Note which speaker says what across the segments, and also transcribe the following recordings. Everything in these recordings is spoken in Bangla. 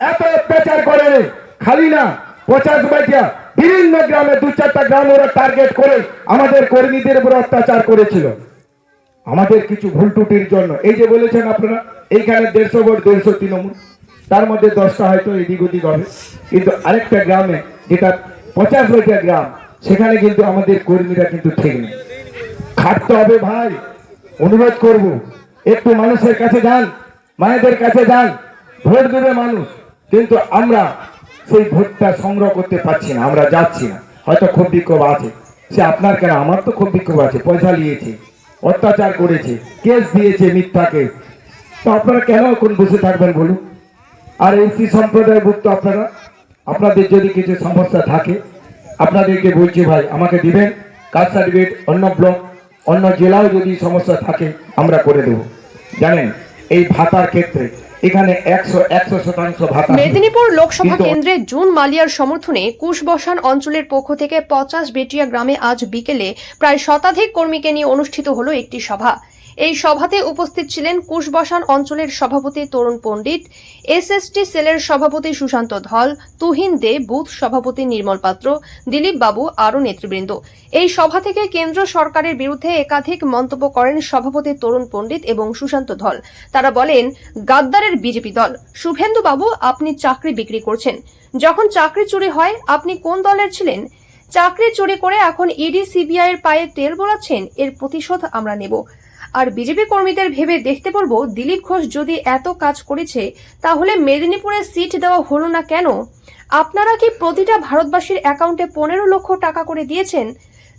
Speaker 1: এত অত্যাচার করে খালি না পঁচাশ বাইটিয়া, বিভিন্ন গ্রামে দু চারটা গ্রাম ওরা টার্গেট করে আমাদের কর্মীদের উপর অত্যাচার করেছিল। আমাদের কিছু ভুল ত্রুটির জন্য। এই যে বলেছেন আপনারা, এইখানে দেড়শো ভোট, দেড়শো তৃণমূল। তার মধ্যে দশটা হয়তো এদিক ওদিক হবে। কিন্তু আরেকটা গ্রামে, যেটা পঁচাশ বইটা গ্রাম, সেখানে কিন্তু আমাদের কর্মীরা কিন্তু ঠিক নেই। খাটতে হবে ভাই, অনুরোধ করব, একটু মানুষের কাছে যান, মায়েদের কাছে যান, ভোট দেবে মানুষ। কিন্তু আমরা সেই ভোটটা সংগ্রহ করতে পারছি না, আমরা যাচ্ছি না। হয়তো ক্ষোভ বিক্ষোভ আছে। সে আপনার কেন? আমার তো খুব বিক্ষোভ আছে, পয়সা নিয়েছে, অত্যাচার করেছে, কেস দিয়েছে মিথ্যা কেস তো আপনারা কেন এখন বসে থাকবেন বলুন? আর এসি সম্প্রদায়ভুক্ত আপনারা? আপনাদের যদি কিছু সমস্যা থাকে, আপনাদেরকে বলছি ভাই, আমাকে দিবেন। কাস্ট সার্টিফিকেট অন্য ব্লক, অন্য জেলাও যদি সমস্যা থাকে, আমরা করে দেব। জানেন, এই ভাতার ক্ষেত্রে এখানে একশো একশো শতাংশ ভাতা
Speaker 2: মেদিনীপুর লোকসভা কেন্দ্রে জুন মালিয়ার সমর্থনে কুশবসান অঞ্চলের পক্ষ থেকে পঁচাশ বেটিয়া গ্রামে আজ বিকেলে প্রায় শতাধিক কর্মীকে নিয়ে অনুষ্ঠিত হলো একটি সভা। এই সভাতে উপস্থিত ছিলেন কুশবসান অঞ্চলের সভাপতি তরুণ পণ্ডিত এসএসটি সেলের সভাপতি সুশান্ত ধল, তুহিন দে, বুথ সভাপতি নির্মল পাত্র, দিলীপ বাবু আরও নেতৃবৃন্দ। এই সভা থেকে কেন্দ্র সরকারের বিরুদ্ধে একাধিক মন্তব্য করেন সভাপতি তরুণ পণ্ডিত এবং সুশান্ত ধল। তারা বলেন, গাদ্দারের বিজেপি দল। শুভেন্দু বাবু, আপনি চাকরি বিক্রি করছেন। যখন চাকরি চুরি হয়, আপনি কোন দলের ছিলেন? চাকরি চুরি করে এখন ইডি, সিবিআই এর পায়ে তেল বোলাচ্ছেন, এর প্রতিশোধ আমরা নেব। আর বিজেপি কর্মীদের ভেবে দেখতে বলব, দিলীপ ঘোষ যদি এত কাজ করেছে, তাহলে মেদিনীপুরে সিট দেওয়া হলো না কেন? আপনারা কি প্রতিটা ভারতবাসীর অ্যাকাউন্টে পনেরো লক্ষ টাকা করে দিয়েছেন?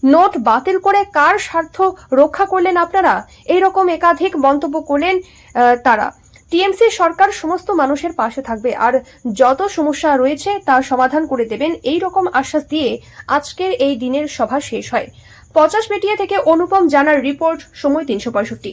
Speaker 2: নোট বাতিল করে কার স্বার্থ রক্ষা করলেন আপনারা? এই রকম একাধিক মন্তব্য করলেন তারা। টিএমসি সরকার সমস্ত মানুষের পাশে থাকবে আর যত সমস্যা রয়েছে তা সমাধান করে দেবেন এই রকম আশ্বাস দিয়ে আজকের এই দিনের সভা শেষ হয়। পঞ্চাশ বেটিয়া থেকে অনুপম জানার রিপোর্ট, সময় তিনশো পঁয়ষট্টি।